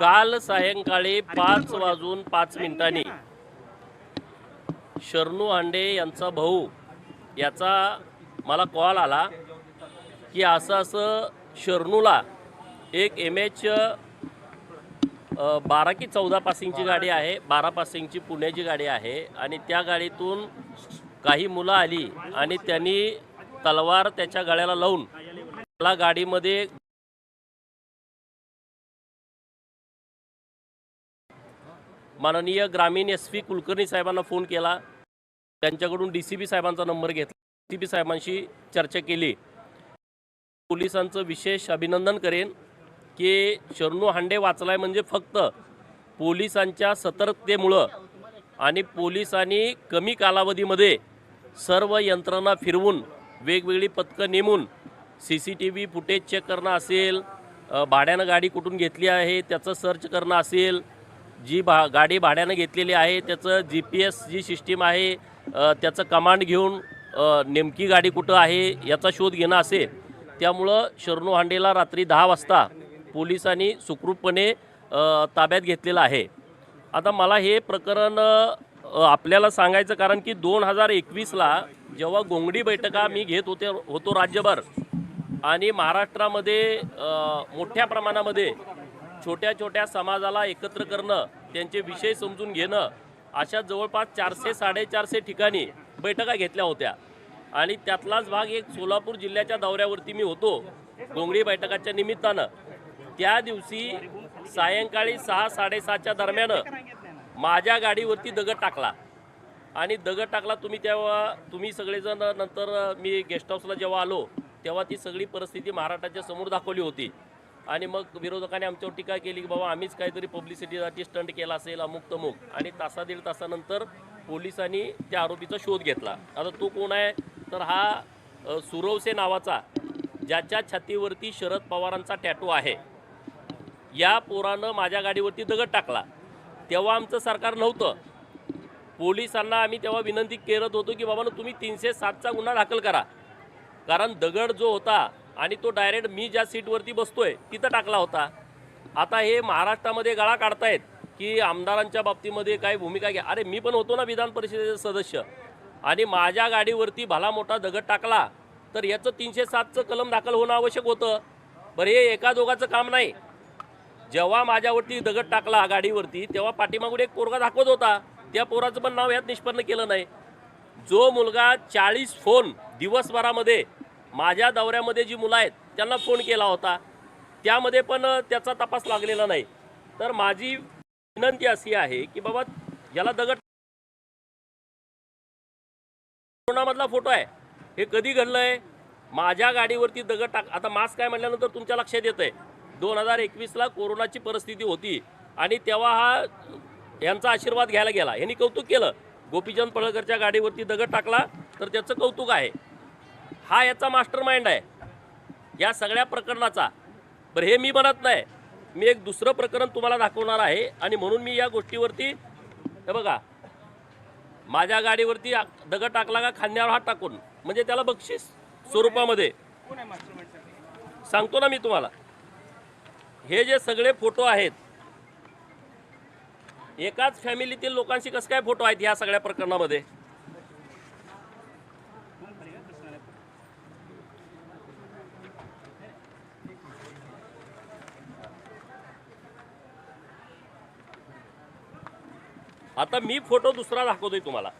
काल सायंकाळी पाच वाजून पाच मिनिटांनी शरणू हांडे यांचा भाऊ याचा मला कॉल आला की असं असं शरणूला एक एम एच बारा की चौदा पासिंगची गाडी आहे बारा पासिंगची पुण्याची गाडी आहे आणि त्या गाडीतून काही मुलं आली आणि त्यांनी तलवार त्याच्या गळ्याला लावून त्याला गाडीमध्ये माननीय ग्रामीण एस पी कुलकर्णी साहेबांना फोन केला. त्यांच्याकडून डी सी बी साहेबांचा नंबर घेतला. डी सी बी साहेबांशी चर्चा केली. पोलिसांचं विशेष अभिनंदन करेन की शरणू हांडे वाचलाय म्हणजे फक्त पोलिसांच्या सतर्कतेमुळं आणि पोलिसांनी कमी कालावधीमध्ये सर्व यंत्रणा फिरवून वेगवेगळी पथकं नेमून C C T V footage check करणं असेल भाड्यानं गाडी कुठून घेतली आहे त्याचं सर्च करणं असेल जी भा गाडी भाड्यानं घेतलेली आहे त्याचं G P S G system आहे त्याचं कमांड घेऊन नेमकी गाडी कुठं आहे याचा शोध घेणं असेल त्यामुळं शरणू हांडेला रात्री दहा वाजता पोलिसांनी सुखरूपपणे ताब्यात घेतलेलं आहे. आता मला हे प्रकरण आपल्याला सांगायचं कारण की दोन हजार एकवीसला जेव्हा गोंगडी बैठका मी घेत होते होतो राज्यभर आणि महाराष्ट्रामध्ये मोठ्या प्रमाणामध्ये छोट्या छोट्या समाजाला एकत्र करणं त्यांचे विषय समजून घेणं अशा जवळपास चारशे साडेचारशे ठिकाणी बैठका घेतल्या होत्या. आणि त्यातलाच भाग एक सोलापूर जिल्ह्याच्या दौऱ्यावरती मी होतो गोंगडी बैठकाच्या निमित्तानं. त्या दिवशी सायंकाळी सहा साडेसहाच्या दरम्यान माझ्या गाडीवरती दगड टाकला. आणि दगड टाकला तुम्ही तेव्हा तुम्ही सगळेजण नंतर मी गेस्ट हाऊसला जेव्हा आलो तेव्हा ती सगळी परिस्थिती महाराष्ट्राच्या समोर दाखवली होती. आणि मग विरोधकांनी आमच्यावर टीका केली की बाबा आम्हीच काहीतरी पब्लिसिटीसाठी स्टंट केला असेल अमुक तमुक. आणि तासा दीड तासानंतर पोलिसांनी त्या आरोपीचा शोध घेतला. आता तो कोण आहे? तर हा सुरवसे नावाचा ज्याच्या छातीवरती शरद पवारांचा टॅटू आहे. या पोरानं माझ्या गाडीवरती दगड टाकला. तेव्हा आमचं सरकार नव्हतं. पोलिसांना आम्ही तेव्हा विनंती करत होतो की बाबा तुम्ही तीनशे सातचा गुन्हा दाखल करा. कारण दगड जो होता आणि तो डायरेक्ट मी ज्या सीटवरती बसतोय तिथं टाकला होता. आता हे महाराष्ट्रामध्ये गळा काढतायत की आमदारांच्या बाबतीमध्ये काय भूमिका घ्या. अरे मी पण होतो ना विधान परिषदेचे सदस्य. आणि माझ्या गाडीवरती भला मोठा दगड टाकला तर याचं तीनशे सातचं कलम दाखल होणं आवश्यक होतं. बरं हे एका दोघाचं काम नाही. जेव्हा माझ्यावरती दगड टाकला गाडीवरती तेव्हा पाठीमागून एक पोरगा दाखवत होता. त्या पोराचं पण नाव यात निष्पन्न केलं नाही. जो मुलगा चाळीस फोन दिवसभरामध्ये माझ्या दौऱ्यामध्ये जी मुलं आहेत त्यांना फोन केला होता. त्यामध्ये पण त्याचा तपास लागलेला नाही. तर माझी विनंती अशी आहे की बाबा याला दगड कोरोनामधला फोटो आहे हे कधी घडलं आहे माझ्या गाडीवरती दगड टाक आता मास्क काय म्हटल्यानंतर तुमच्या लक्षात येतं आहे दोन हजार एकवीसला कोरोनाची परिस्थिती होती आणि तेव्हा हा यांचा आशीर्वाद घ्यायला गेला. यांनी कौतुक केलं. गोपीचंद पळकरच्या गाडीवरती दगड टाकला तर त्याचं कौतुक आहे. हा याचा मास्टर माइंड आहे. या सगळ्या प्रकरणाचा. बरं हे मी म्हणत नाही. मी एक दुसरं प्रकरण तुम्हाला दाखवणार आहे आणि म्हणून मी या गोष्टीवरती हे बघा. माझ्या गाडीवरती दगड टाकला का खांद्यावर हात टाकून? म्हणजे त्याला बक्षीस स्वरूपामध्ये. सांगतो ना मी तुम्हाला. हे जे सगळे फोटो आहेत एकाच फॅमिलीतील लोकांशी कसं काय फोटो आहेत ह्या सगळ्या प्रकरणामध्ये? आता मी फोटो दुसरा दाखवतोय तुम्हाला.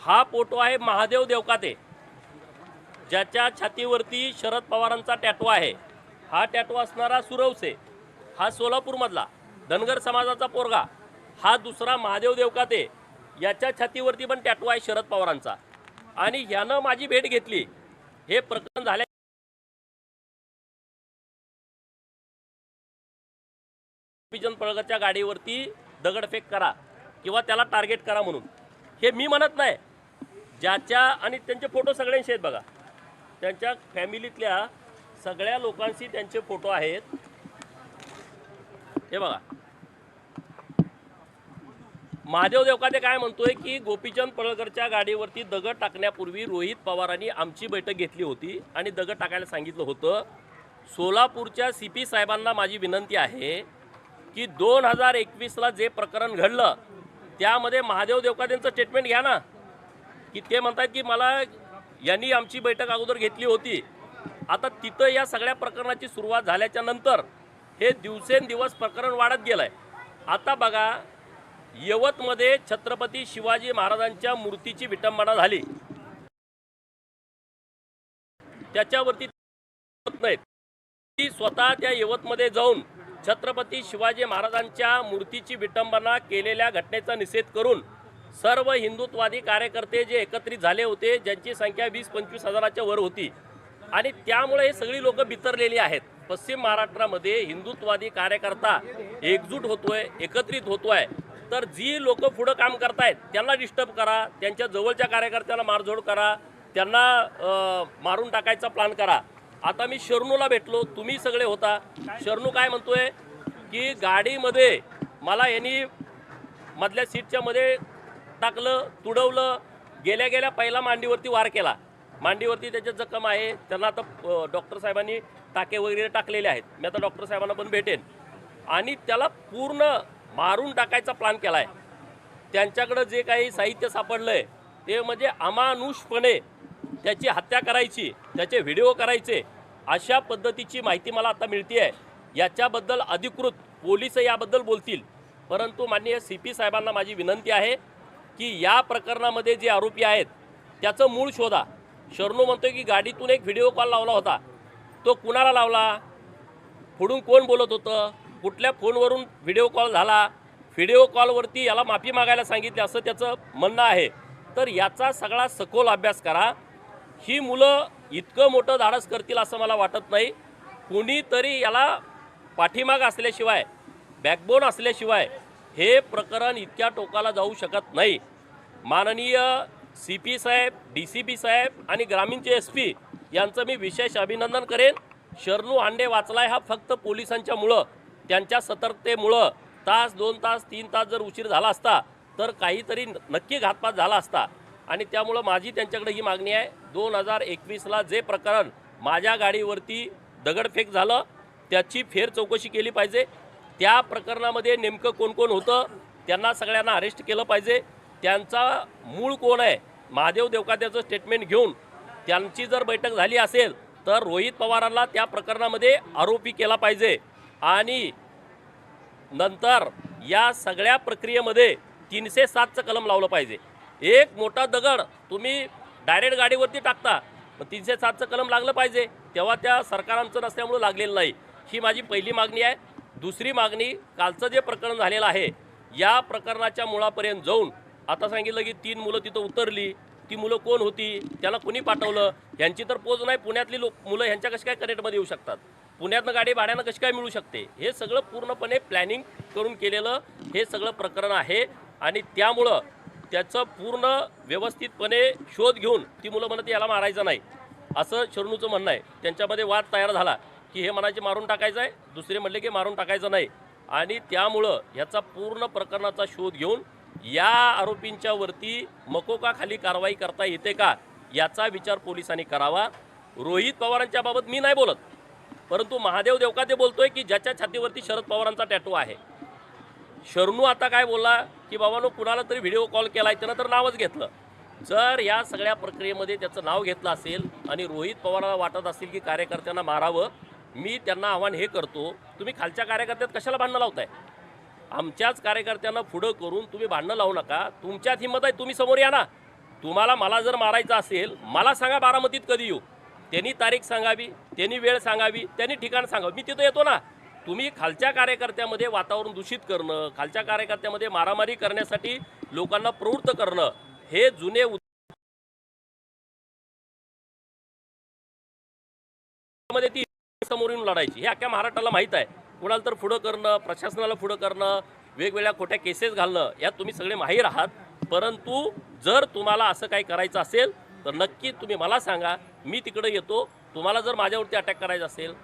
हा फोटो आहे महादेव देवकाते. ज्याच्या छातीवरती शरद पवारांचा टॅटो आहे. हा टॅटो असणारा सुरवसे. हा सोलापूरमधला धनगर समाजाचा पोरगा. हा दुसरा महादेव देवकाते. याच्या छातीवरती पण टॅटो आहे शरद पवारांचा. आणि ह्यानं माझी भेट घेतली. हे प्रकरण झाल्या गोपीचंद गाडीवरती दगडफेक करा. किंवा त्याला टार्गेट करा म्हणून. हे मी म्हणत नाही. ज्याच्या आणि त्यांचे फोटो सगळ्यांशी आहेत बघा. त्यांच्या फॅमिलीतल्या सगळ्या लोकांशी त्यांचे फोटो आहेत. हे बघा. महादेव देवकाते काय म्हणतोय की गोपीचंद पळकरच्या गाडीवरती दगड टाकण्यापूर्वी रोहित पवारांनी आमची बैठक घेतली होती आणि दगड टाकायला सांगितलं होतं. सोलापूरच्या सी पी साहेबांना माझी विनंती आहे की दोन हजार एकवीसला जे प्रकरण घडलं त्यामध्ये महादेव देवकादेंचं स्टेटमेंट घ्या ना. की ते म्हणतात की मला यांनी आमची बैठक अगोदर घेतली होती. आता तिथं या सगळ्या प्रकरणाची सुरुवात झाल्याच्यानंतर हे दिवसेंदिवस प्रकरण वाढत गेलं आहे आता बघा यवतमध्ये छत्रपती शिवाजी महाराजांच्या मूर्तीची विटंबना झाली. त्याच्यावरती होत नाहीत. ती स्वतः त्या यवतमध्ये जाऊन छत्रपती शिवाजी महाराजांच्या मूर्तीची विटंबना केलेल्या घटनेचा निषेध करून सर्व हिंदुत्वादी कार्यकर्ते जे एकत्रित झाले होते ज्यांची संख्या वीस पंचवीस हजाराच्या वर होती. आणि त्यामुळे हे सगळी लोक बितरलेली आहेत. पश्चिम महाराष्ट्रामध्ये हिंदुत्वादी कार्यकर्ता एकजूट होतोय एकत्रित होतोय. तर जी लोक पुढं काम करतायत त्यांना डिस्टर्ब करा त्यांच्या जवळच्या कार्यकर्त्यांना मारझोड करा त्यांना मारून टाकायचा प्लॅन करा. आता मी शरणूला भेटलो तुम्ही सगळे होता. शरणू काय म्हणतोय की गाडीमध्ये मला यांनी मधल्या सीटच्या मध्ये टाकलं तुडवलं. गेल्या गेल्या पहिला मांडीवरती वार केला. मांडीवरती त्याच्या जखम आहे. त्यांना आता डॉक्टर साहेबांनी टाके वगैरे टाकलेले आहेत. मी आता डॉक्टर साहेबांना पण भेटेन. आणि त्याला पूर्ण मारून टाकायचा प्लॅन केला आहे त्यांच्याकडं जे काही साहित्य सापडलं आहे ते म्हणजे अमानुषपणे त्याची हत्या करायची त्याचे व्हिडिओ करायचे अशा पद्धतीची माहिती मला आता मिळते आहे याच्याबद्दल अधिकृत पोलीस याबद्दल बोलतील. परंतु माननीय सी पी साहेबांना माझी विनंती आहे की या प्रकरणामध्ये जे आरोपी आहेत त्याचं मूळ शोधा. शरणू म्हणतो की गाडीतून एक व्हिडिओ कॉल लावला होता. तो कुणाला लावला? पुढून कोण बोलत होतं? कुठल्या फोनवरून व्हिडिओ कॉल झाला? व्हिडिओ कॉलवरती याला माफी मागायला सांगितली असं त्याचं म्हणणं आहे. तर याचा सगळा सखोल अभ्यास करा. ही मुलं इतकं मोठं धाडस करतील असं मला वाटत नाही. कुणीतरी याला पाठीमाग असल्याशिवाय बॅकबोन असल्याशिवाय हे प्रकरण इतक्या टोकाला जाऊ शकत नाही. माननीय सी पी साहेब डी सी पी साहेब आणि ग्रामीणचे एस पी यांचं मी विशेष अभिनंदन करेन. शरणू हांडे वाचलाय हा फक्त पोलिसांच्यामुळं. त्यांच्या सतर्कतेमुळं तास दोन तास तीन तास जर उशीर झाला असता तर काहीतरी नक्की घातपात झाला असता. आणि त्यामुळं माझी त्यांच्याकडे ही मागणी आहे. दोन हजार एकवीसला जे प्रकरण माझ्या गाडीवरती दगडफेक झालं त्याची फेर चौकशी केली पाहिजे. त्या प्रकरणामध्ये नेमकं कोण कोण होतं त्यांना सगळ्यांना अरेस्ट केलं पाहिजे. त्यांचा मूळ कोण आहे महादेव देवकात्याचं स्टेटमेंट घेऊन त्यांची जर बैठक झाली असेल तर रोहित पवारांना त्या प्रकरणामध्ये आरोपी केला पाहिजे. आणि नंतर या सगळ्या प्रक्रियेमध्ये तीनशे सातचं कलम लावलं पाहिजे. एक मोठा दगड तुम्ही डायरेक्ट गाडीवरती टाकता मग तीनशे सातचं कलम लागलं पाहिजे. तेव्हा त्या सरकारांचं नसल्यामुळं लागलेलं नाही. ही माझी पहिली मागणी आहे. दुसरी मागणी कालचं जे प्रकरण झालेलं आहे या प्रकरणाच्या मुळापर्यंत जाऊन आता सांगितलं की तीन मुलं तिथं उतरली ती मुलं कोण होती त्याला कोणी पाठवलं यांची तर पोच नाही पुण्यातली लोक मुलं ह्यांच्या कशी काय कनेक्टमध्ये येऊ शकतात? पुण्यातनं गाडी भाड्यानं कशी काय मिळू शकते? हे सगळं पूर्णपणे प्लॅनिंग करून केलेलं हे सगळं प्रकरण आहे. आणि त्यामुळं त्याचं पूर्ण व्यवस्थितपणे शोध घेऊन ती मुलं म्हणत याला मारायचं नाही. असं शरणूचं म्हणणं आहे. त्यांच्यामध्ये वाद तयार झाला की हे म्हणायचे मारून टाकायचं आहे. दुसरे म्हणले की मारून टाकायचं नाही. आणि त्यामुळं ह्याचा पूर्ण प्रकरणाचा शोध घेऊन या आरोपींच्या वरती मकोकाखाली कारवाई करता येते का याचा विचार पोलिसांनी करावा. रोहित पवारांच्या बाबत मी नाही बोलत. परंतु महादेव देवकाते बोलतोय की ज्याच्या छातीवरती शरद पवारांचा टॅटू आहे. शरणू आता काय बोलला की बाबानो कुणाला तरी व्हिडिओ कॉल केलाय. त्यानं तर नावच घेतलं. जर या सगळ्या प्रक्रियेमध्ये त्याचं नाव घेतलं असेल आणि रोहित पवाराला वाटत असेल की कार्यकर्त्यांना मारावं मी त्यांना आव्हान हे करतो तुम्ही खालच्या कार्यकर्त्यात कशाला भांडणं लावताय? आमच्याच कार्यकर्त्यांना पुढं करून तुम्ही भांडणं लावू नका. तुमच्यात हिंमत आहे तुम्ही समोर या ना. तुम्हाला मला जर मारायचं असेल मला सांगा बारामतीत कधी येऊ. त्यांनी तारीख सांगावी त्यांनी वेळ सांगावी त्यांनी ठिकाण सांगावं. मी तिथं येतो ना. तुम्ही खालच्या कार्यकर्त्यामध्ये वातावरण दूषित करणं खालच्या कार्यकर्त्यामध्ये मारामारी करण्यासाठी लोकांना प्रवृत्त करणं हे जुने मध्ये ती समोर येऊन लढायची. हे अख्ख्या महाराष्ट्राला माहीत आहे. कुणाला तर पुढं करणं प्रशासनाला पुढं करणं वेगवेगळ्या खोट्या केसेस घालणं यात तुम्ही सगळे माहीर आहात. परंतु जर तुम्हाला असं काही करायचं असेल तर नक्की तुम्ही मला सांगा. मी तिकडे येतो. तुम्हाला जर माझ्यावरती अटॅक करायचा असेल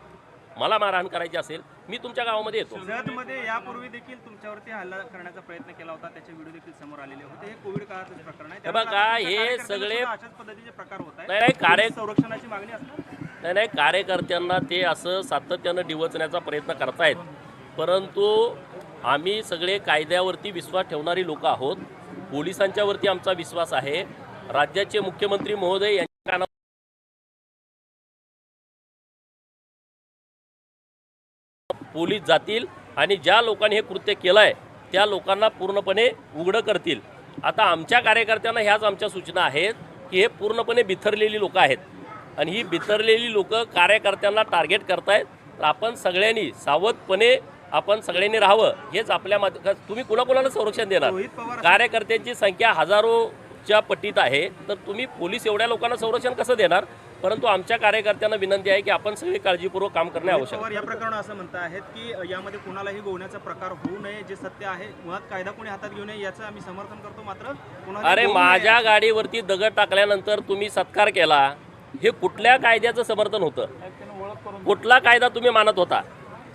मला मारहाण करायची असेल मी तुमच्या गावामध्ये येतो. जतमध्ये यापूर्वी देखील तुमच्यावरती हल्ला करण्याचा प्रयत्न केला होता त्याचे व्हिडिओ देखील समोर आलेले होते. हे कोविड काळातच प्रकरण आहे. हे बघा, हे सगळे- अशाच पद्धतीचे प्रकार होत नाही, नाही, कार्य- संरक्षणाची मागणी असणार नाही नाही कार्यकर्त्यांना ते असं सातत्यानं डिवचण्याचा प्रयत्न करतायत. परंतु आम्ही सगळे कायद्यावरती विश्वास ठेवणारी लोक आहोत. पोलिसांच्यावरती आमचा विश्वास आहे. राज्याचे मुख्यमंत्री महोदय यांच्या काना पोलीस जातील आणि ज्या लोकांनी हे कृत्य केलं आहे त्या लोकांना पूर्णपणे उघडं करतील. आता आमच्या कार्यकर्त्यांना ह्याच आमच्या सूचना आहेत की हे पूर्णपणे बिथरलेली लोकं आहेत. आणि ही बिथरलेली लोक कार्यकर्त्यांना टार्गेट करतायत. तर आपण सगळ्यांनी सावधपणे आपण सगळ्यांनी राहावं हेच आपल्या मात तुम्ही कुणाकुणाला संरक्षण देणार? कार्यकर्त्यांची संख्या हजारोच्या पटीत आहे. तर तुम्ही पोलीस एवढ्या लोकांना संरक्षण कसं देणार? परंतु आमच्या कार्यकर्त्यांना विनंती आहे की आपण सगळे काळजीपूर्वक काम करणे आवश्यक आहे. या प्रकरणात असं म्हणत आहेत की यामध्ये कोणालाही गोवण्याचा प्रकार होऊ नये जे सत्य आहे मुळात कायदा कोणी हातात घेऊ नये याचं आम्ही समर्थन करतो मात्र अरे माझ्या गाडीवरती दगड टाकल्यानंतर तुम्ही सत्कार केला हे कुठल्या कायद्याचं समर्थन होतं? कुठला कायदा तुम्ही मानत होता?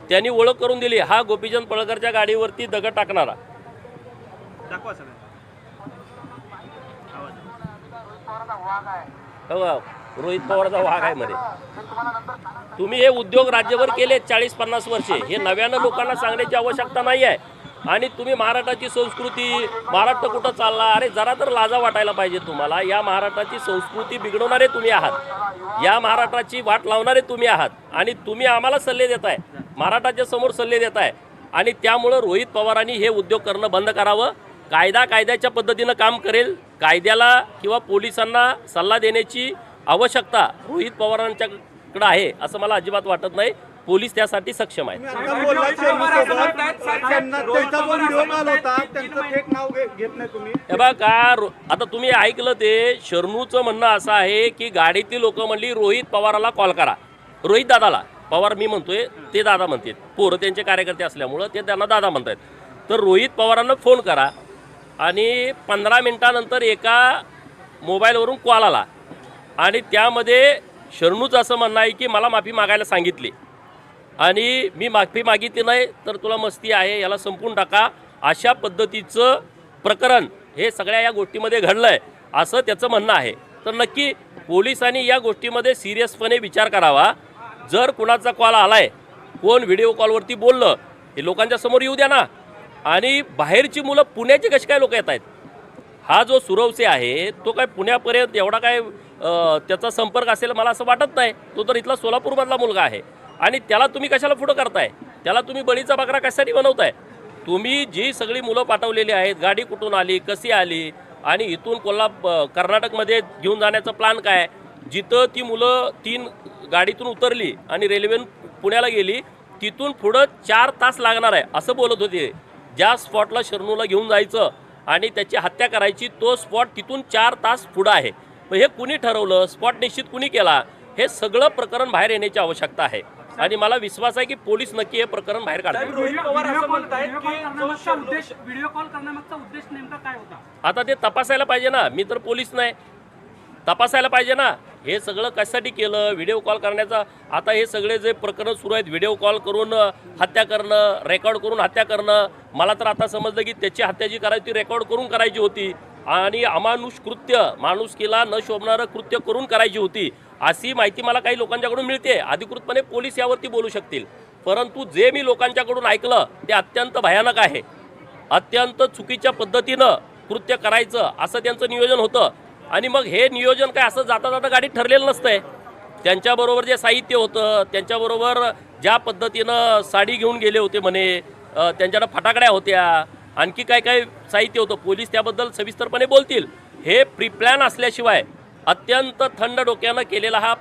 त्यांनी ओळख करून दिली हा गोपीचंद पळकरच्या गाडीवरती दगड टाकणारा. दाखवा सगळं. हो? रोहित पवारचा वाघ आहे मध्ये तुम्ही हे उद्योग राज्यभर केले चाळीस पन्नास वर्षे. हे नव्यानं लोकांना सांगण्याची आवश्यकता नाही आहे. आणि तुम्ही महाराष्ट्राची संस्कृती महाराष्ट्र कुठं चालला? अरे जरा तर लाजा वाटायला पाहिजे तुम्हाला. या महाराष्ट्राची संस्कृती बिघडवणारे तुम्ही आहात. या महाराष्ट्राची वाट लावणारे तुम्ही आहात. आणि तुम्ही आम्हाला सल्ले देताय. महाराष्ट्राच्या समोर सल्ले देताय. आणि त्यामुळं रोहित पवारांनी हे उद्योग करणं बंद करावं. कायदा कायद्याच्या पद्धतीनं काम करेल. कायद्याला किंवा पोलिसांना सल्ला देण्याची आवश्यकता रोहित पवारांच्याकडे आहे असं मला अजिबात वाटत नाही. पोलीस त्यासाठी सक्षम आहेत. हे का रो- आता तुम्ही ऐकलं ते शरणूचं म्हणणं असं आहे की गाडीतली लोक म्हणली रोहित पवाराला कॉल करा. रोहित दादाला. पवार मी म्हणतोय ते दादा म्हणतात. पोरं त्यांचे कार्यकर्ते असल्यामुळं ते त्यांना दादा म्हणतात तर रोहित पवारांना फोन करा. आणि पंधरा मिनिटानंतर एका मोबाईलवरून कॉल आला. आणि त्यामध्ये शरणूचं असं म्हणणं आहे की मला माफी मागायला सांगितली. आणि मी माफी मागितली नाही तर तुला मस्ती आहे याला संपून टाका. अशा पद्धतीचं प्रकरण हे सगळ्या या गोष्टीमध्ये घडलं आहे असं त्याचं म्हणणं आहे. तर नक्की पोलिसांनी या गोष्टीमध्ये सिरियसपणे विचार करावा. जर कुणाचा कॉल आला आहे कोण व्हिडिओ कॉलवरती बोललं हे लोकांच्या समोर येऊ द्या ना. आणि बाहेरची मुलं पुण्याची कशी काय लोक येत आहेत हा जो सुरवसे आहे तो काय पुण्यापर्यंत एवढा काय त्याचा संपर्क असेल मला असं वाटत नाही. तो तर इथला सोलापूरमधला मुलगा आहे. आणि त्याला तुम्ही कशाला पुढं करताय? त्याला तुम्ही बळीचा बकरा कशासाठी बनवताय? तुम्ही जी सगळी मुलं पाठवलेली आहेत गाडी कुठून आली कशी आली आणि इथून कोल्हाप कर्नाटकमध्ये घेऊन जाण्याचा प्लॅन काय जिथं ती मुलं तीन गाडीतून उतरली आणि रेल्वेनं पुण्याला गेली तिथून पुढं चार तास लागणार आहे असं बोलत होते. ज्या स्पॉटला शरणूला घेऊन जायचं आणि त्याची हत्या करायची तो स्पॉट तिथून चार तास पुढं आहे. मग हे कुणी ठरवलं? स्पॉट निश्चित कुणी केला? हे सगळं प्रकरण बाहेर येण्याची आवश्यकता आहे. आणि मला विश्वास आहे की पोलीस नक्की हे प्रकरण बाहेर काढतील. रोहित पवार असं म्हणतायत व्हिडिओ कॉल की जो करण्यामागचा शरणू- उद्देश व्हिडिओ कॉल करण्यामागचा उद्देश नेमका काय होता? आता ते तपासायला पाहिजे ना. मी तर पोलीस नाही. तपासायला पाहिजे ना. हे सगळं कशासाठी केलं? व्हिडिओ कॉल करण्याचा आता हे सगळे जे प्रकरण सुरू आहेत व्हिडिओ कॉल करून हत्या करणं रेकॉर्ड करून हत्या करणं मला तर आता समजलं की त्याची हत्या जी करायची ती रेकॉर्ड करून करायची होती. आणि अमानुष कृत्य माणुसकीला न शोभणारं कृत्य करून करायची होती अशी माहिती मला काही लोकांच्याकडून मिळते. अधिकृतपणे पोलीस यावरती बोलू शकतील. परंतु जे मी लोकांच्याकडून ऐकलं ते अत्यंत भयानक आहे. अत्यंत चुकीच्या पद्धतीनं कृत्य करायचं असं त्यांचं नियोजन होतं. आणि मग हे नियोजन काय असं जाता जाता गाडीत ठरलेलं नसतंय. त्यांच्याबरोबर जे साहित्य होतं त्यांच्याबरोबर ज्या पद्धतीनं साडी घेऊन गेले होते म्हणे अ, त्यांच्याकडे फटाकड्या होत्या आणखी काय काय साहित्य होतं. पोलीस त्याबद्दल सविस्तरपणे बोलतील. हे प्रिप्लॅन असल्याशिवाय अत्यंत थंड डोक्यानं केलेला हा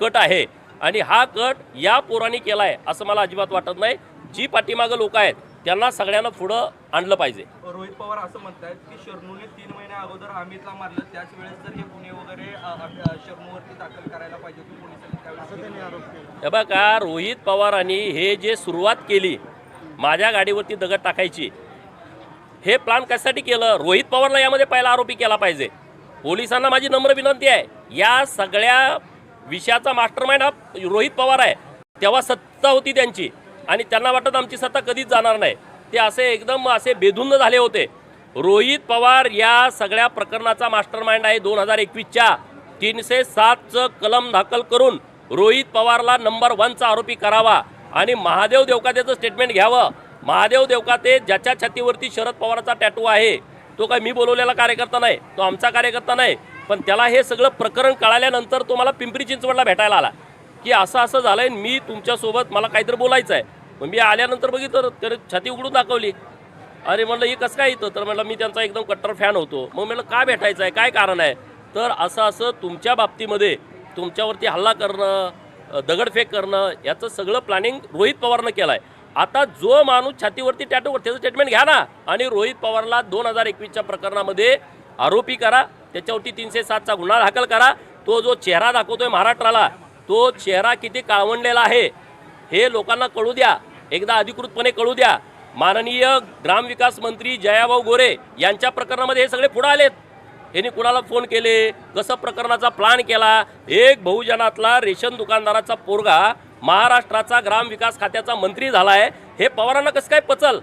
कट आहे. आणि हा कट या पोरांनी केला आहे असं मला अजिबात वाटत नाही. जी पाठीमागं लोक आहेत त्यांना सगळ्यांना पुढं आणलं पाहिजे. रोहित पवार असं म्हणतात की शरणूने तीन महिन्या अगोदर अमितला मारलं. त्याच वेळेस जर हे गुन्हे वगैरे शरणूवरती दाखल करायला पाहिजे होते पोलिसांनी. त्यावेळेस त्यांनी आरोप केला. हे बघा रोहित पवारांनी हे जे सुरुवात केली माझ्या गाडीवरती दगड टाकायची हे प्लान कशासाठी केलं? रोहित पवारला यामध्ये पहिला आरोपी केला पाहिजे. पोलिसांना माझी नम्र विनंती आहे. या सगळ्या विषयाचा मास्टर माइंड हा रोहित पवार आहे. तेव्हा सत्ता होती त्यांची. आणि त्यांना वाटत आमची सत्ता कधीच जाणार नाही. ते असे एकदम असे बेधुंद झाले होते. रोहित पवार या सगळ्या प्रकरणाचा मास्टर माइंड आहे दोन हजार एकवीसच्या. तीनशे सातचं कलम दाखल करून रोहित पवारला नंबर वनचा आरोपी करावा आणि महादेव देवकात्याचं स्टेटमेंट घ्यावं. महादेव देवकाते ज्याच्या छातीवरती शरद पवाराचा टॅटू आहे तो काय मी बोलवलेला कार्यकर्ता नाही तो आमचा कार्यकर्ता नाही पण त्याला हे सगळं प्रकरण कळाल्यानंतर तो मला पिंपरी चिंचवडला भेटायला आला. की असं असं झालंय मी तुमच्यासोबत मला काहीतरी बोलायचं आहे. मग मी आल्यानंतर बघितलं तर छाती उघडून दाखवली. अरे म्हणलं हे कसं काय येतं तर म्हणलं मी त्यांचा एकदम कट्टर फॅन होतो. मग म्हणलं का भेटायचं आहे? काय कारण आहे? तर असं असं तुमच्या बाबतीमध्ये तुमच्यावरती हल्ला करणं दगडफेक करणं याचं सगळं प्लॅनिंग रोहित पवारनं केलं आहे आता जो माणूस छातीवरती टॅटूवर त्याचं स्टेटमेंट घ्या ना. आणि रोहित पवारला दोन हजार एकवीसच्या प्रकरणामध्ये आरोपी करा. त्याच्यावरती तीनशे सातचा गुन्हा दाखल करा. तो जो चेहरा दाखवतोय महाराष्ट्राला तो चेहरा किती काळवंडलेला आहे हे लोकांना कळू द्या. एकदा अधिकृतपणे कळू द्या. माननीय ग्रामविकास मंत्री जयाभाऊ गोरे यांच्या प्रकरणामध्ये हे सगळे पुढे आलेत. यांनी कुणाला फोन केले? कसं प्रकरणाचा प्लान केला? एक बहुजनातला रेशन दुकानदाराचा पोरगा महाराष्ट्राचा ग्रामविकास खात्याचा मंत्री झाला आहे हे पवारांना कसं काय पचल?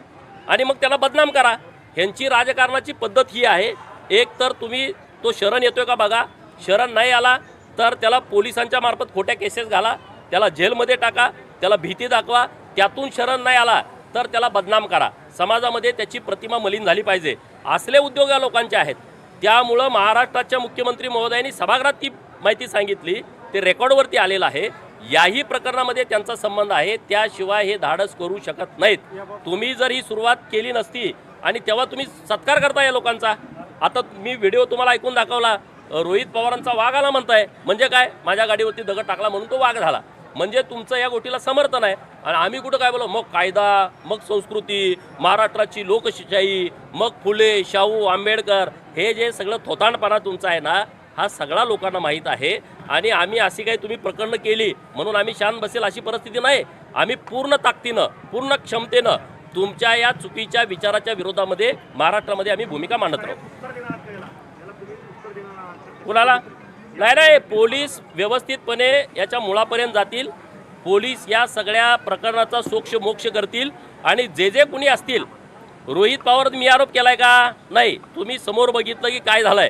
आणि मग त्याला बदनाम करा. ह्यांची राजकारणाची पद्धत ही आहे. एक तर तुम्ही तो शरण येतोय का बघा. शरण नाही आला तर त्याला पोलिसांच्या मार्फत खोट्या केसेस घाला. त्याला जेलमध्ये टाका. त्याला भीती दाखवा. त्यातून शरण नाही आला तर त्याला बदनाम करा. समाजामध्ये त्याची प्रतिमा मलिन झाली पाहिजे. असले उद्योग या लोकांचे आहेत. त्यामुळं महाराष्ट्राच्या मुख्यमंत्री महोदयांनी सभागृहात ती माहिती सांगितली. ते रेकॉर्डवरती आलेलं आहे. याही प्रकरणामध्ये त्यांचा संबंध आहे. त्याशिवाय हे धाडस करू शकत नाहीत. तुम्ही जर ही सुरुवात केली नसती आणि तेव्हा तुम्ही सत्कार करता या लोकांचा. आता मी व्हिडिओ तुम्हाला ऐकून दाखवला. रोहित पवारांचा वाघ आला म्हणताय. म्हणजे काय? माझ्या गाडीवरती दगड टाकला म्हणून तो वाघ झाला. म्हणजे तुमचं या गोष्टीला समर्थन आहे. आणि आम्ही कुठं काय बोलो? मग कायदा मग संस्कृती महाराष्ट्राची लोकशाही मग फुले शाहू आंबेडकर हे जे सगळं थोतांडपणा तुमचा आहे ना हा सगळा लोकांना माहीत आहे. आणि आम्ही अशी काही तुम्ही प्रकरणं केली म्हणून आम्ही शांत बसेल अशी परिस्थिती नाही. आम्ही पूर्ण ताकदीनं पूर्ण क्षमतेनं तुमच्या या चुकीच्या विचाराच्या विरोधामध्ये महाराष्ट्रामध्ये आम्ही भूमिका मांडत राहू कुणाला? नाही नाही पोलीस व्यवस्थितपणे याच्या मुळापर्यंत जातील. पोलीस या सगळ्या प्रकरणाचा सोक्ष मोक्ष करतील. आणि जे जे कुणी असतील रोहित पवार मी आरोप केलाय का? नाही तुम्ही समोर बघितलं की काय झालंय?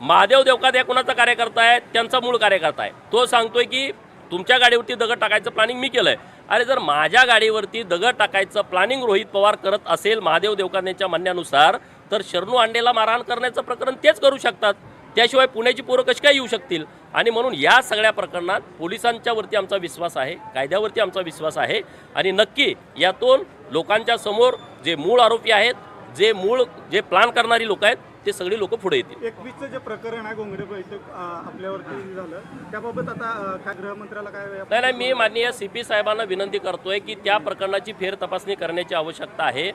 महादेव देवकात या कुणाचा कार्यकर्ता आहे? त्यांचा मूळ कार्यकर्ता आहे. तो सांगतोय की तुमच्या गाडीवरती दगड टाकायचं प्लॅनिंग मी केलं आहे अरे जर माझ्या गाडीवरती दगड टाकायचं प्लॅनिंग रोहित पवार करत असेल महादेव देवकांच्या म्हणण्यानुसार तर शरणू अंडेला मारहाण करण्याचं प्रकरण तेच करू शकतात. त्याशिवाय पुण्याची पोरं कशी काय येऊ शकतील? आणि म्हणून या सगळ्या प्रकरणात पोलिसांच्या वरती आमचा विश्वास आहे कायद्यावरती आमचा विश्वास आहे. आणि नक्की यातून लोकांच्या समोर जे मूळ आरोपी आहेत जे मूळ जे प्लान करणारी लोक आहेत ते सगळी लोक पुढे येतील. एकवीसचं जे प्रकरण आहे गोंगरे बैठक आपल्यावरती झालं त्याबाबत आता काय गृहमंत्र्याला काय नाही नाही मी माननीय सी पी साहेबांना विनंती करतोय की त्या प्रकरणाची फेर तपासणी करण्याची आवश्यकता आहे.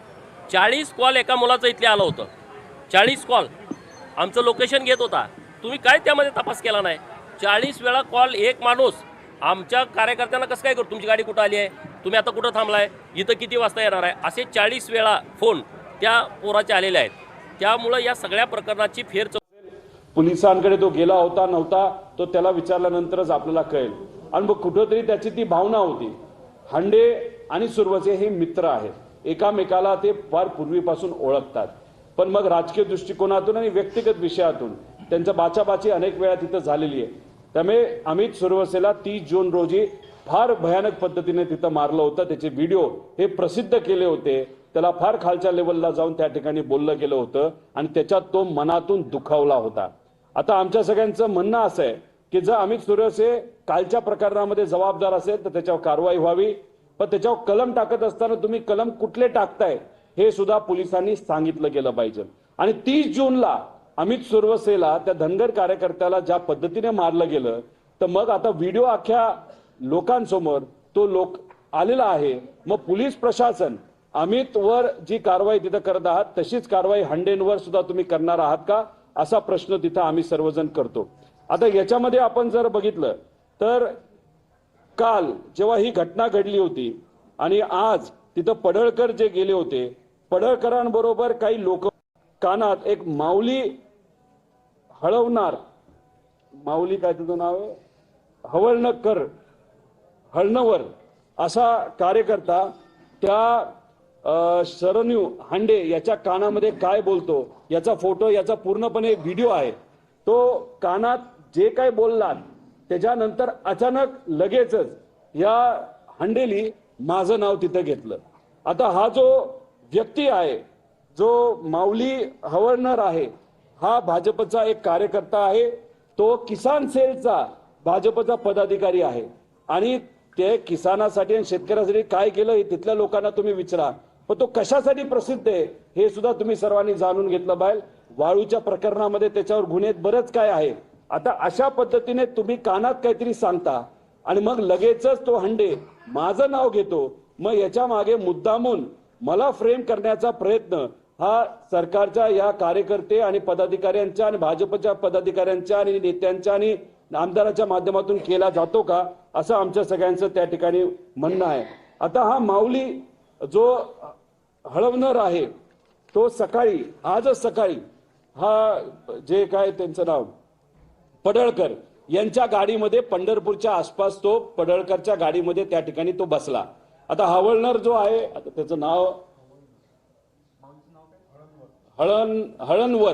चाळीस कॉल एका मुलाचं इथले आलं होतं. चाळीस कॉल. आमचं लोकेशन घेत होता. तुम्ही काय त्यामध्ये तपास केला नाही? चाळीस वेळा कॉल एक माणूस आमच्या कार्यकर्त्यांना कसं काय करतो तुमची गाडी कुठं आली आहे? तुम्ही आता कुठं थांबलाय? इथं किती वाजता येणार आहे? असे चाळीस वेळा फोन त्या पोराचे आलेले आहेत. त्यामुळं या सगळ्या प्रकरणाची फेर पोलिसांकडे तो गेला होता नव्हता तो त्याला विचारल्यानंतरच आपल्याला कळेल. आणि मग कुठंतरी त्याची ती भावना होती. हांडे आणि सुरवसे हे मित्र आहेत. एकामेकाला ते फार पूर्वीपासून ओळखतात. पण मग राजकीय दृष्टिकोनातून आणि व्यक्तिगत विषयातून त्यांचा बाचाबाची अनेक वेळा तिथं झालेली आहे. त्यामुळे अमित सुरवसेला तीस जून रोजी फार भयानक पद्धतीने तिथं मारलं होतं. त्याचे व्हिडिओ हे प्रसिद्ध केले होते. त्याला फार खालच्या लेवलला जाऊन त्या ठिकाणी बोललं गेलं होतं आणि त्याच्यात तो मनातून दुखावला होता. आता आमच्या सगळ्यांचं म्हणणं असं आहे की जर अमित सूर्यसे कालच्या प्रकरणामध्ये जबाबदार असेल तर त्याच्यावर कारवाई व्हावी. पण त्याच्यावर कलम टाकत असताना तुम्ही कलम कुठले टाकताय हे सुद्धा पोलिसांनी सांगितलं गेलं पाहिजे. आणि तीस जूनला अमित सुरवसेला त्या धनगर कार्यकर्त्याला ज्या पद्धतीने मारलं गेलं तर मग आता व्हिडिओ अख्ख्या लोकांसमोर तो लोक आलेला आहे. मग पोलीस प्रशासन अमित वर जी कारवाई तिथं करत आहात तशीच कारवाई हंडेंवर सुद्धा तुम्ही करणार आहात का? असा प्रश्न तिथं आम्ही सर्वजण करतो. आता याच्यामध्ये आपण जर बघितलं तर काल जेव्हा ही घटना घडली होती आणि आज तिथं पडळकर जे गेले होते पडळकरांबरोबर काही लोक कानात एक माऊली हळवणार. माऊली काय तुझं नाव आहे? हवळणकर हळणवर असा कार्यकर्ता त्या शरण्यू हांडे याच्या कानामध्ये काय बोलतो? याचा फोटो याचा पूर्णपणे व्हिडिओ आहे. तो कानात जे काय बोललात त्याच्यानंतर अचानक लगेचच या हांडेली माझं नाव तिथं घेतलं. आता हा जो व्यक्ती आहे जो माऊली हवळणार आहे हा भाजपचा एक कार्यकर्ता आहे. तो किसान सेलचा भाजपचा पदाधिकारी आहे. आणि ते किसानासाठी आणि शेतकऱ्यासाठी काय केलं हे तिथल्या लोकांना तुम्ही विचारा. पण तो कशासाठी प्रसिद्ध आहे हे सुद्धा तुम्ही सर्वांनी जाणून घेतलं पाहिजे वाळूच्या प्रकरणामध्ये त्याच्यावर गुन्हे बरंच काय आहे. आता अशा पद्धतीने तुम्ही कानात काहीतरी सांगता आणि मग लगेचच तो हंडे माझं नाव घेतो मग याच्या मागे मुद्दामून मला फ्रेम करण्याचा प्रयत्न हा सरकारच्या या कार्यकर्ते आणि पदाधिकाऱ्यांच्या आणि भाजपच्या पदाधिकाऱ्यांच्या आणि नेत्यांच्या आणि आमदाराच्या माध्यमातून केला जातो का असं आमच्या सगळ्यांचं त्या ठिकाणी म्हणणं आहे. आता हा माऊली जो हळवणार आहे तो सकाळी आजच सकाळी हा जे काय त्यांचं नाव पडळकर यांच्या गाडीमध्ये पंढरपूरच्या आसपास तो पडळकरच्या गाडीमध्ये त्या ठिकाणी तो बसला. आता हवळणार जो आहे आता त्याचं नाव हळण हळणवर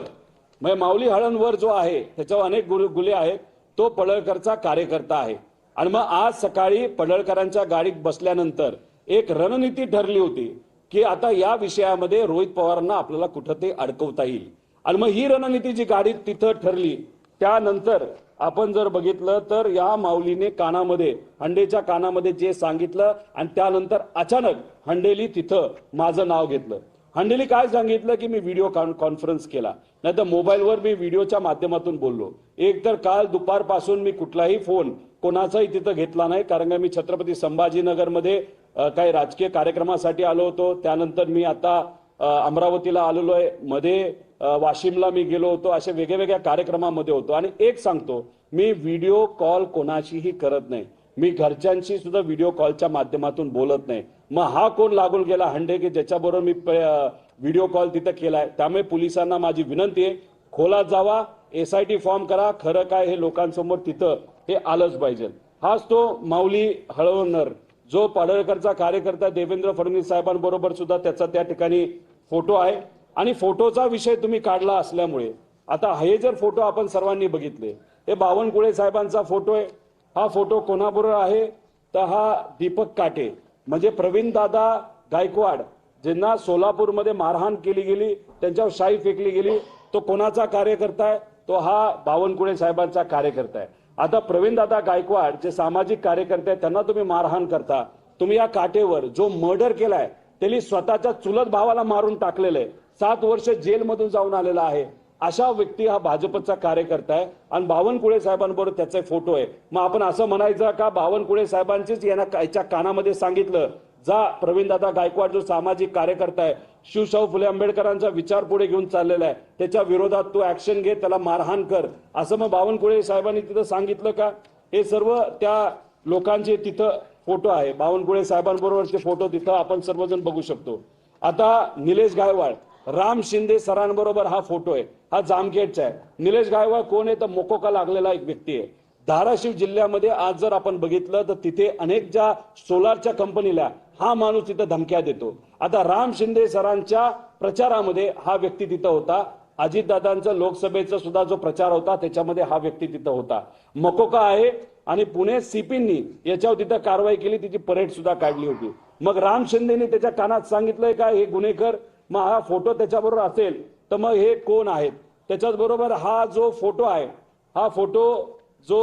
म्हणजे माऊली हळणवर जो आहे त्याच्यावर अनेक गुले आहेत तो पडळकरचा कार्यकर्ता आहे. आणि मग आज सकाळी पडळकरांच्या गाडीत बसल्यानंतर एक रणनीती ठरली होती की आता या विषयामध्ये रोहित पवारांना आपल्याला कुठं ते अडकवता येईल. आणि मग ही रणनीती जी गाडी तिथं ठरली त्यानंतर आपण जर बघितलं तर या माऊलीने कानामध्ये हंडेच्या कानामध्ये जे सांगितलं आणि त्यानंतर अचानक हंडेली तिथं माझं नाव घेतलं. हंडेली काय सांगितलं की मी व्हिडिओ कॉन्फरन्स केला. नाही तर मोबाईलवर मी व्हिडिओच्या माध्यमातून बोललो. एक तर काल दुपारपासून मी कुठलाही फोन कोणाचाही तिथं घेतला नाही कारण का मी छत्रपती संभाजीनगरमध्ये काही राजकीय कार्यक्रमासाठी आलो होतो. त्यानंतर मी आता अमरावतीला आलेलो आहे मध्ये वाशिमला मी गेलो होतो. अशा वेगळ्या कार्यक्रमामध्ये होतो. आणि एक सांगतो मी व्हिडिओ कॉल कोणाशीही करत नाही. मी घरच्यांशी सुद्धा व्हिडिओ कॉलच्या माध्यमातून बोलत नाही. मग हा कोण लागून गेला हंडे की ज्याच्याबरोबर मी व्हिडिओ कॉल तिथं केलाय? त्यामुळे पोलिसांना माझी विनंती आहे खोलात जावा एस आय टी फॉर्म करा. खरं काय हे लोकांसमोर तिथं हे आलंच पाहिजे. हाच तो माऊली हळवणार जो पाडळकरचा कार्यकर्ता देवेंद्र फडणवीस साहेबांबरोबर सुद्धा त्याचा त्या ठिकाणी फोटो आहे. आणि फोटोचा विषय तुम्ही काढला असल्यामुळे आता हे जर फोटो आपण सर्वांनी बघितले हे बावनकुळे साहेबांचा फोटो आहे. हा फोटो कोणाबरोबर आहे. तर हा दीपक काटे म्हणजे प्रवीण दादा गायकवाड ज्यांना सोलापूरमध्ये मारहाण केली गेली त्यांच्यावर शाई फेकली गेली तो कोणाचा कार्यकर्ता आहे? तो हा बावनकुळे साहेबांचा कार्यकर्ता आहे. आता प्रवीणदादा गायकवाड जे सामाजिक कार्यकर्ते आहेत त्यांना तुम्ही मारहाण करता. तुम्ही या काटेवर जो मर्डर केलाय त्यांनी स्वतःच्या चुलत भावाला मारून टाकलेलं आहे. सात वर्ष जेलमधून जाऊन आलेला आहे. अशा व्यक्ती हा भाजपचा कार्यकर्ता आहे. आणि बावनकुळे साहेबांबरोबर त्याचे फोटो आहे. मग आपण असं म्हणायचं का बावनकुळे साहेबांचीच यांना याच्या कानामध्ये सांगितलं जा प्रवीणदादा गायकवाड जो सामाजिक कार्यकर्ता आहे शिवशाहू फुले आंबेडकरांचा विचार पुढे घेऊन चाललेला आहे. त्याच्या विरोधात तू ऍक्शन घे त्याला मारहाण कर. असं मग बावनकुळे साहेबांनी तिथं सांगितलं का? हे सर्व त्या लोकांचे तिथं फोटो आहे. बावनकुळे साहेबांबरोबरचे फोटो तिथं आपण सर्वजण बघू शकतो. आता निलेश गायवाड राम शिंदे सरांबरोबर हा फोटो आहे. हा जामखेडचा आहे. निलेश गायवाड कोण आहे? तर मोकोका लागलेला एक व्यक्ती आहे. धाराशिव जिल्ह्यामध्ये आज जर आपण बघितलं तर तिथे अनेक ज्या सोलारच्या कंपनीला हा माणूस तिथं धमक्या देतो. आता राम शिंदे सरांच्या प्रचारामध्ये हा व्यक्ती तिथं होता. अजितदादांचा लोकसभेचा सुद्धा जो प्रचार होता त्याच्यामध्ये हा व्यक्ती तिथं होता. मकोका आहे आणि पुणे सीपींनी याच्यावर तिथं कारवाई केली तिची परेड सुद्धा काढली होती. मग राम शिंदेनी त्याच्या कानात सांगितलंय का हे गुन्हेकर मग हा फोटो त्याच्याबरोबर असेल तर मग हे कोण आहेत? त्याच्याच बरोबर हा जो फोटो आहे हा फोटो जो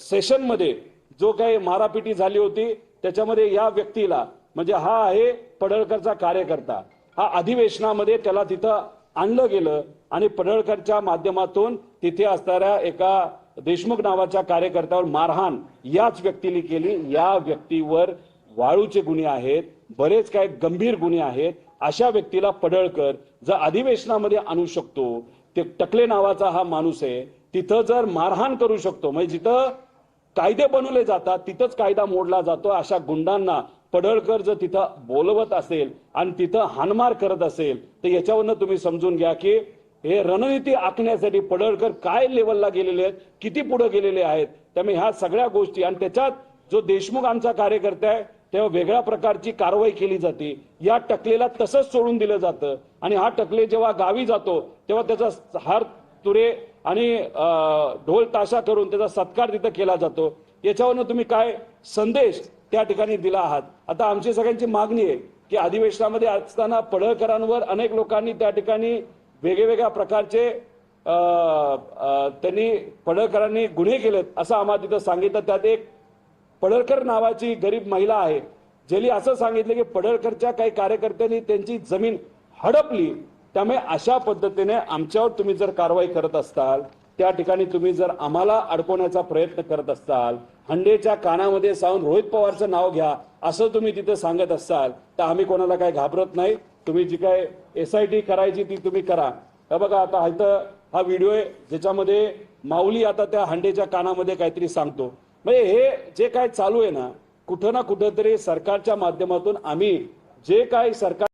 सेशनमध्ये जो काही मारापिटी झाली होती त्याच्यामध्ये या व्यक्तीला म्हणजे हा आहे पडळकरचा कार्यकर्ता. हा अधिवेशनामध्ये त्याला तिथं आणलं गेलं आणि पडळकरच्या माध्यमातून तिथे असणाऱ्या एका देशमुख नावाच्या कार्यकर्त्यावर मारहाण याच व्यक्तीने केली. या व्यक्तीवर वाळूचे गुन्हे आहेत बरेच काही गंभीर गुन्हे आहेत. अशा व्यक्तीला पडळकर जर अधिवेशनामध्ये आणू शकतो ते टकले नावाचा हा माणूस आहे तिथं जर मारहाण करू शकतो म्हणजे जिथं कायदे बनवले जातात तिथंच कायदा मोडला जातो अशा गुंडांना पडळकर जर तिथं बोलवत असेल आणि तिथं हानमार करत असेल तर याच्यावरनं तुम्ही समजून घ्या की हे रणनीती आखण्यासाठी पडळकर काय लेवलला गेलेले आहेत किती पुढे गेलेले आहेत त्यामुळे ह्या सगळ्या गोष्टी आणि त्याच्यात जो देशमुख आमचा कार्यकर्ता आहे तेव्हा वेगळ्या प्रकारची कारवाई केली जाते. या टकलेला तसंच सोडून दिलं जातं. आणि हा टकले जेव्हा गावी जातो तेव्हा त्याचा हार तुरे आणि ढोल ताशा करून त्याचा सत्कार तिथं केला जातो. याच्यावरनं तुम्ही काय संदेश त्या ठिकाणी दिला आहात? आता आमची सगळ्यांची मागणी आहे की अधिवेशनामध्ये असताना पडळकरांवर अनेक लोकांनी त्या ठिकाणी वेगवेगळ्या प्रकारचे त्यांनी पडळकरांनी गुन्हे केलेत असं आम्हाला तिथं सांगितलं. त्यात एक पडळकर नावाची गरीब महिला आहे. ज्यांनी असं सांगितलं की पडळकरच्या काही कार्यकर्त्यांनी त्यांची जमीन हडपली. त्यामुळे अशा पद्धतीने आमच्यावर तुम्ही जर कारवाई करत असताल त्या ठिकाणी तुम्ही जर आम्हाला अडकवण्याचा प्रयत्न करत असाल हंडेच्या कानामध्ये जाऊन रोहित पवारचं नाव घ्या असं तुम्ही तिथे सांगत असाल तर आम्ही कोणाला काय घाबरत नाही. तुम्ही जी काय एस आय टी करायची ती तुम्ही करा. हे बघा आता इथं हा व्हिडिओ आहे ज्याच्यामध्ये माऊली आता त्या हंडेच्या कानामध्ये काहीतरी सांगतो. म्हणजे हे जे काय चालू आहे ना कुठं ना कुठंतरी सरकारच्या माध्यमातून आम्ही जे काय सरकार